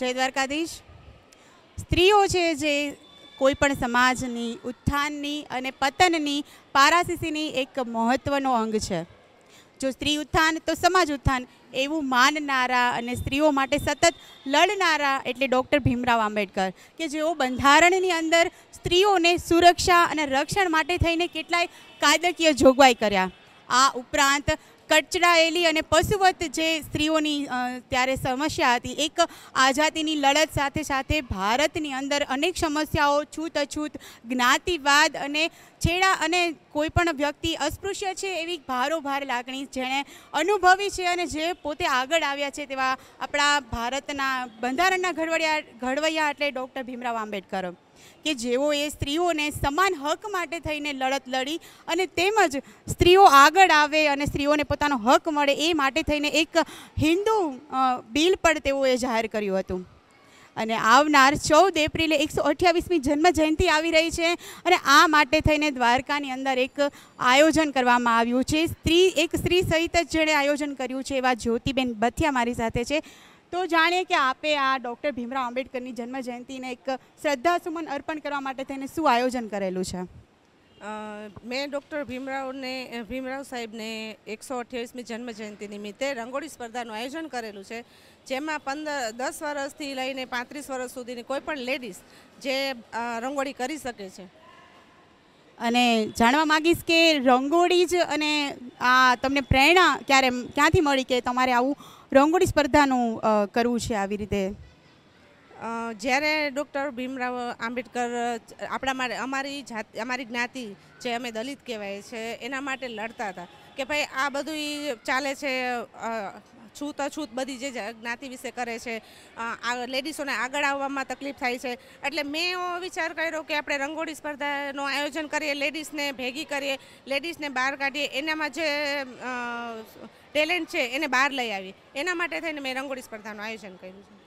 જય દ્વારકાધીશ. સ્ત્રીઓ છે જે કોઈપણ સમાજની, ઉત્થાનની અને પતનની પારાસીસીની એક મહત્વનો અંગ છે. જો સ્ત્રી ઉત્થાન, તો સમાજ ઉત્થાન. એવું માનનારા અને સ્ત્રીઓ માટે સતત લડનારા એટલે ડૉક્ટર ભીમરાવ આંબેડકર કે જેઓ બંધારણની અંદર સ્ત્રીઓને સુરક્ષા અને રક્ષણ માટે થઈને કેટલાય કાયદાકીય જોગવાઈ કર્યા. આ ઉપરાંત કચડાયેલી અને પશુવત જે સ્ત્રીઓની ત્યારે સમસ્યા હતી, એક આઝાદીની લડત સાથે સાથે ભારતની અંદર અનેક સમસ્યાઓ, છૂત અછૂત, જ્ઞાતિવાદ અને છેડા અને કોઈ પણ વ્યક્તિ અસ્પૃશ્ય છે એવી ભારોભાર લાગણી જેણે અનુભવી છે અને જે પોતે આગળ આવ્યા છે તેવા આપણા ભારતના બંધારણના ઘડવડિયા, ઘડવૈયા એટલે ડૉક્ટર ભીમરાવ આંબેડકર. કે જેઓએ સ્ત્રીઓને સમાન હક માટે થઈને લડત લડી અને તેમજ સ્ત્રીઓ આગળ આવે અને સ્ત્રીઓને પોતાનો હક મળે એ માટે થઈને એક હિન્દુ બિલ પણ તેઓએ જાહેર કર્યું હતું. અને આવનાર ચૌદ એપ્રિલે એકસો અઠ્યાવીસમી જન્મ જયંતિ આવી રહી છે અને આ માટે થઈને દ્વારકાની અંદર એક આયોજન કરવામાં આવ્યું છે. સ્ત્રી, એક સ્ત્રી સહિત જ જેણે આયોજન કર્યું છે એવા જ્યોતિબેન બથિયા મારી સાથે છે. તો જાણીએ કે આપે આ ડૉક્ટર ભીમરાવ આંબેડકરની જન્મ જયંતિને એક શ્રદ્ધાસુમન અર્પણ કરવા માટે તેને શું આયોજન કરેલું છે? મેં ડૉક્ટર ભીમરાવને, ભીમરાવ સાહેબને એકસો અઠ્યાવીસમી જન્મ જયંતિ નિમિત્તે રંગોળી સ્પર્ધાનું આયોજન કરેલું છે, જેમાં પંદર, દસ વર્ષથી લઈને પાંત્રીસ વર્ષ સુધીની કોઈ પણ લેડીઝ જે રંગોળી કરી શકે છે. અને જાણવા માગીશ કે રંગોળી જ અને આ તમને પ્રેરણા ક્યારે ક્યાંથી મળી કે તમારે આવું રંગોળી સ્પર્ધાનું કરવું છે આવી રીતે? જ્યારે ડૉક્ટર ભીમરાવ આંબેડકર, આપણા માટે અમારી જાત, અમારી જ્ઞાતિ જે અમે દલિત કહેવાય છે, એના માટે લડતા હતા. કે ભાઈ આ બધું ચાલે છે છૂત અછૂત બધી જે જ્ઞાતિ વિશે કરે છે લેડીઝોને આગળ આવવામાં તકલીફ થાય છે. એટલે મેં એવો વિચાર કર્યો કે આપણે રંગોળી સ્પર્ધાનું આયોજન કરીએ લેડીઝને ભેગી કરીએ લેડીઝને બહાર કાઢીએ. એનામાં જે ટેલેન્ટ છે એને બહાર લઈ આવીએ. એના માટે થઈને મેં રંગોળી સ્પર્ધાનું આયોજન કર્યું છે.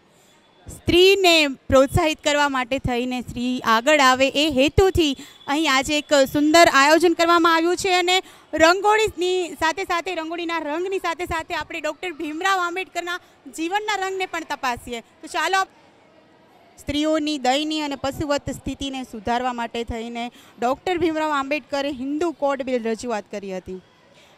સ્ત્રીને પ્રોત્સાહિત કરવા માટે થઈને સ્ત્રી આગળ આવે એ હેતુથી અહીં આજે એક સુંદર આયોજન કરવામાં આવ્યું છે અને રંગોળીની સાથે સાથે, રંગોળીના રંગની સાથે સાથે આપણે ડૉક્ટર ભીમરાવ આંબેડકરના જીવનના રંગને પણ તપાસીએ. તો ચાલો સ્ત્રીઓની દયનીય અને પશુવત સ્થિતિને સુધારવા માટે થઈને ડૉક્ટર ભીમરાવ આંબેડકરે હિન્દુ કોડ બિલ રજૂઆત કરી હતી.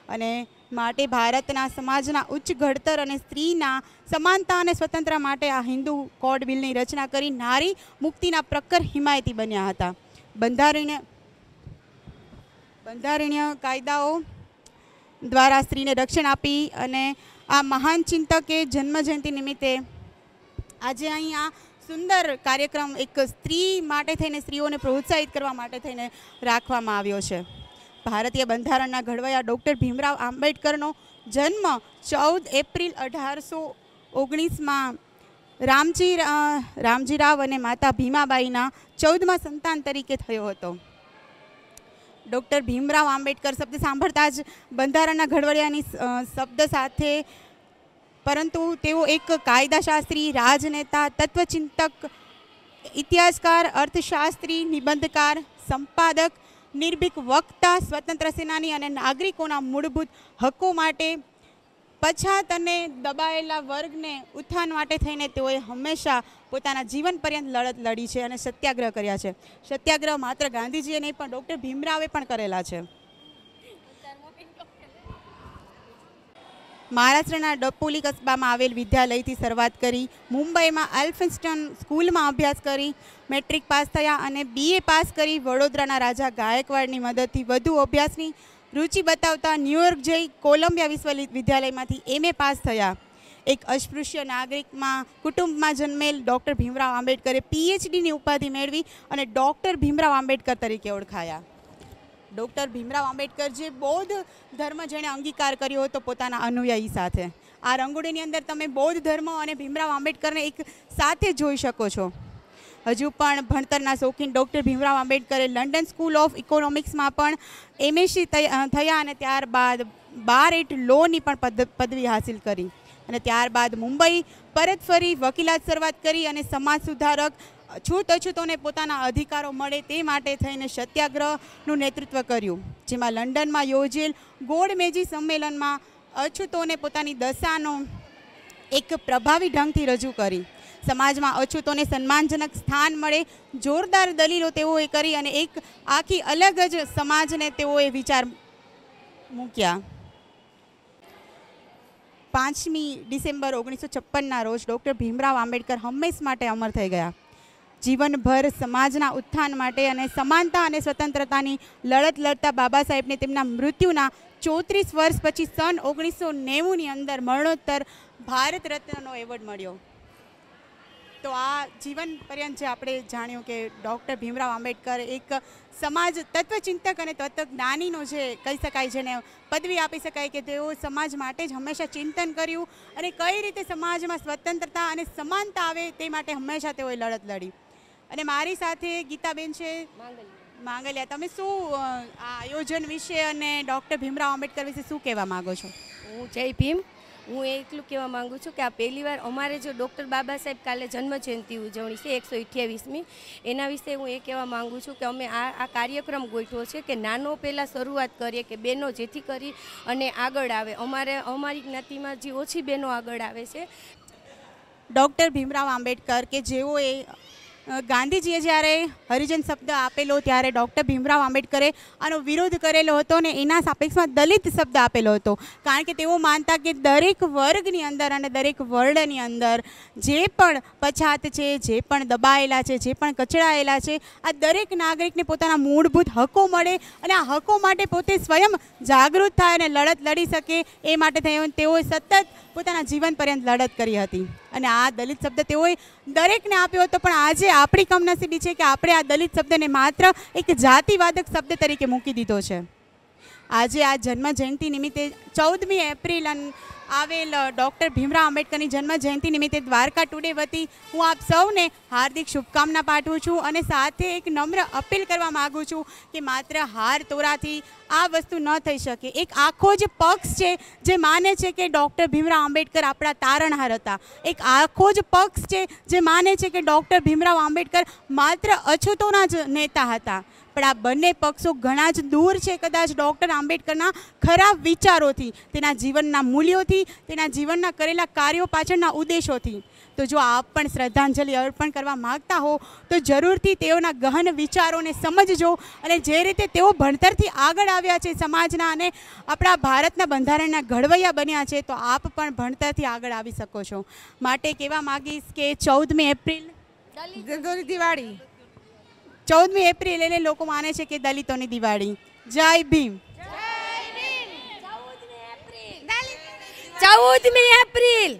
અને માટે ભારતના સમાજના ઉચ્ચ ઘડતર અને સ્ત્રીના સમાનતા અને સ્વતંત્ર માટે આ હિન્દુ કોડ બિલની રચના કરી નારી મુક્તિના પ્રખર હિમાયતી બન્યા હતા. બંધારણીય બંધારણીય કાયદાઓ દ્વારા સ્ત્રીને રક્ષણ આપી અને આ મહાન ચિંતકે જન્મજયંતિ નિમિત્તે આજે અહીં આ સુંદર કાર્યક્રમ એક સ્ત્રી માટે થઈને સ્ત્રીઓને પ્રોત્સાહિત કરવા માટે થઈને રાખવામાં આવ્યો છે. ભારતીય બંધારણના ઘડવૈયા ડૉક્ટર ભીમરાવ આંબેડકરનો જન્મ ચૌદ એપ્રિલ અઢારસો ઓગણીસમાં રામજી રામજી રામજીરાવ અને માતા ભીમાબાઈના ચૌદમાં સંતાન તરીકે થયો હતો. ડૉક્ટર ભીમરાવ આંબેડકર શબ્દ સાંભળતા જ બંધારણના ઘડવૈયાની શબ્દ સાથે પરંતુ તેઓ એક કાયદાશાસ્ત્રી, રાજનેતા, તત્વચિંતક, ઇતિહાસકાર, અર્થશાસ્ત્રી, નિબંધકાર, સંપાદક નિર્ભીક વક્તા, સ્વતંત્ર સેનાની અને નાગરિકોના મૂળભૂત હકો માટે પછાત અને દબાયેલા વર્ગને ઉત્થાન માટે થઈને તેઓએ હંમેશા પોતાના જીવન પર્યંત લડત લડી છે અને સત્યાગ્રહ કર્યા છે. સત્યાગ્રહ માત્ર ગાંધીજીએ નહીં પણ ડૉક્ટર ભીમરાવે પણ કરેલા છે. મહારાષ્ટ્રના ડપોલી કસ્બામાં આવેલ વિદ્યાલયથી શરૂઆત કરી, મુંબઈમાં એલ્ફિન્સ્ટન સ્કૂલમાં અભ્યાસ કરી, મેટ્રિક પાસ થયા અને બીએ પાસ કરી વડોદરાના રાજા ગાયકવાડની મદદથી વધુ અભ્યાસની રુચિ બતાવતા ન્યૂયોર્ક જઈ કોલંબિયા વિશ્વવિદ્યાલયમાંથી એમએ પાસ થયા. એક અસ્પૃશ્ય નાગરિકમાં કુટુંબમાં જન્મેલ ડૉક્ટર ભીમરાવ આંબેડકરે પીએચડીની ઉપાધિ મેળવી અને ડૉક્ટર ભીમરાવ આંબેડકર તરીકે ઓળખાયા. ડૉક્ટર ભીમરાવ આંબેડકર જે બૌદ્ધ ધર્મ જેણે અંગીકાર કર્યો હતો પોતાના અનુયાયી સાથે. આ રંગોળીની અંદર તમે બૌદ્ધ ધર્મ અને ભીમરાવ આંબેડકરને એક સાથે જોઈ શકો છો. હજુ પણ ભણતરના શોખીન ડૉક્ટર ભીમરાવ આંબેડકરે લંડન સ્કૂલ ઓફ ઇકોનોમિક્સમાં પણ એમએસસી થયા અને ત્યારબાદ બાર એટ લોની પણ પદ, પદવી હાસિલ કરી. અને ત્યારબાદ મુંબઈ પરત ફરી વકીલાત શરૂઆત કરી અને સમાજ સુધારક છૂત અછૂતોને પોતાના અધિકારો મળે તે માટે થઈને સત્યાગ્રહનું નેતૃત્વ કર્યું. જેમાં લંડનમાં યોજેલ ગોળમેજી સંમેલનમાં અછૂતોને પોતાની દશાનો એક પ્રભાવી ઢંગથી રજૂ કરી. સમાજમાં અછૂતોને સન્માનજનક સ્થાન મળે, જોરદાર દલીલો તેઓએ કરી અને એક આખી અલગ જ સમાજને તેઓએ વિચાર મૂક્યા. પાંચમી ડિસેમ્બર ઓગણીસો છપ્પનના રોજ ડૉક્ટર ભીમરાવ આંબેડકર હંમેશ માટે અમર થઈ ગયા. જીવનભર સમાજના ઉત્થાન માટે અને સમાનતા અને સ્વતંત્રતાની લડત લડતા બાબા સાહેબને તેમના મૃત્યુના ચોત્રીસ વર્ષ પછી સન ઓગણીસો નેવુંની અંદર મરણોત્તર ભારત રત્નનો એવોર્ડ મળ્યો. તો આ જીવન પર્યંત જે આપણે જાણ્યું કે ડૉક્ટર ભીમરાવ આંબેડકર એક સમાજ તત્વચિંતક અને તત્વજ્ઞાનીનો જે કહી શકાય જેને પદવી આપી શકાય કે તેઓ સમાજ માટે જ હંમેશા ચિંતન કર્યું અને કઈ રીતે સમાજમાં સ્વતંત્રતા અને સમાનતા આવે તે માટે હંમેશા તેઓએ લડત લડી. અને મારી સાથે ગીતાબેન છે. માંગલિયા તમે શું આ આયોજન વિશે અને ડૉક્ટર ભીમરાવ આંબેડકર વિશે શું કહેવા માગો છો? હું જય ભીમ. હું એટલું કહેવા માંગુ છું કે આ પહેલીવાર અમારે જો ડૉક્ટર બાબા સાહેબ કાલે જન્મજયંતિ ઉજવણી છે એકસો અઠ્યાવીસમી. એના વિશે હું એ કહેવા માંગુ છું કે અમે આ આ કાર્યક્રમ ગોઠવો છે કે નાનો પહેલાં શરૂઆત કરીએ કે બહેનો જેથી કરી અને આગળ આવે. અમારે અમારી જ્ઞાતિમાં જે ઓછી બહેનો આગળ આવે છે. ડૉક્ટર ભીમરાવ આંબેડકર કે જેઓએ અ, ગાંધીજીએ જ્યારે હરિજન શબ્દ આપેલો ત્યારે ડૉક્ટર ભીમરાવ આંબેડકરે આનો વિરોધ કરેલો હતો ને એના સાપેક્ષમાં દલિત શબ્દ આપેલો હતો. કારણ કે તેઓ માનતા કે દરેક વર્ગની અંદર અને દરેક વર્ડની અંદર જે પણ પછાત છે, જે પણ દબાયેલા છે, જે પણ કચડાયેલા છે, આ દરેક નાગરિકને પોતાના મૂળભૂત હકો મળે અને આ હકો માટે પોતે સ્વયં જાગૃત થાય અને લડત લડી શકે એ માટે તેઓએ સતત પોતાના જીવન પર્યંત લડત કરી હતી. અને આ દલિત શબ્દ તેઓએ દરેકને આપ્યો હતો, પણ આજે આપણી કમનસીબી છે કે આપણે આ દલિત શબ્દને માત્ર એક જાતિવાદક શબ્દ તરીકે મૂકી દીધો છે. આજે આ જન્મ જયંતિ નિમિત્તે ચૌદમી એપ્રિલ આવેલ ડૉક્ટર ભીમરાવ આંબેડકરની જન્મ જયંતિ નિમિત્તે દ્વારકા ટુડે વતી હું આપ સૌને હાર્દિક શુભકામના પાઠવું છું અને સાથે એક નમ્ર અપીલ કરવા માગું છું કે માત્ર હાર તોરાથી આ વસ્તુ ન થઈ શકે. એક આખો જ પક્ષ છે જે માને છે કે ડૉક્ટર ભીમરાવ આંબેડકર આપણા તારણહાર હતા. એક આખો જ પક્ષ છે જે માને છે કે ડૉક્ટર ભીમરાવ આંબેડકર માત્ર અછૂતોના જ નેતા હતા. પણ આ બંને પક્ષો ઘણા જ દૂર છે કદાચ ડૉક્ટર આંબેડકરના ખરાબ વિચારોથી, તેના જીવનના મૂલ્યોથી, તેના જીવનના કરેલા કાર્યો પાછળના ઉદ્દેશોથી. તો જો આપ પણ શ્રદ્ધાંજલિ અર્પણ કરવા માગતા હો, તો જરૂરથી તેઓના ગહન વિચારોને સમજજો અને જે રીતે તેઓ ભણતરથી આગળ આવ્યા છે સમાજના અને આપણા ભારતના બંધારણના ઘડવૈયા બન્યા છે, તો આપ પણ ભણતરથી આગળ આવી શકો છો. માટે કહેવા માગીશ કે ચૌદમી એપ્રિલ દિવાળી चौदमी एप्रिल एले लोग दलितों की दिवाड़ी जय भीम चौदमी एप्रिल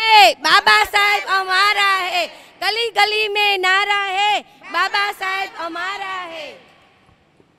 है बाबा साहेब हमारा है गली गली में नारा है बाबा साहेब हमारा है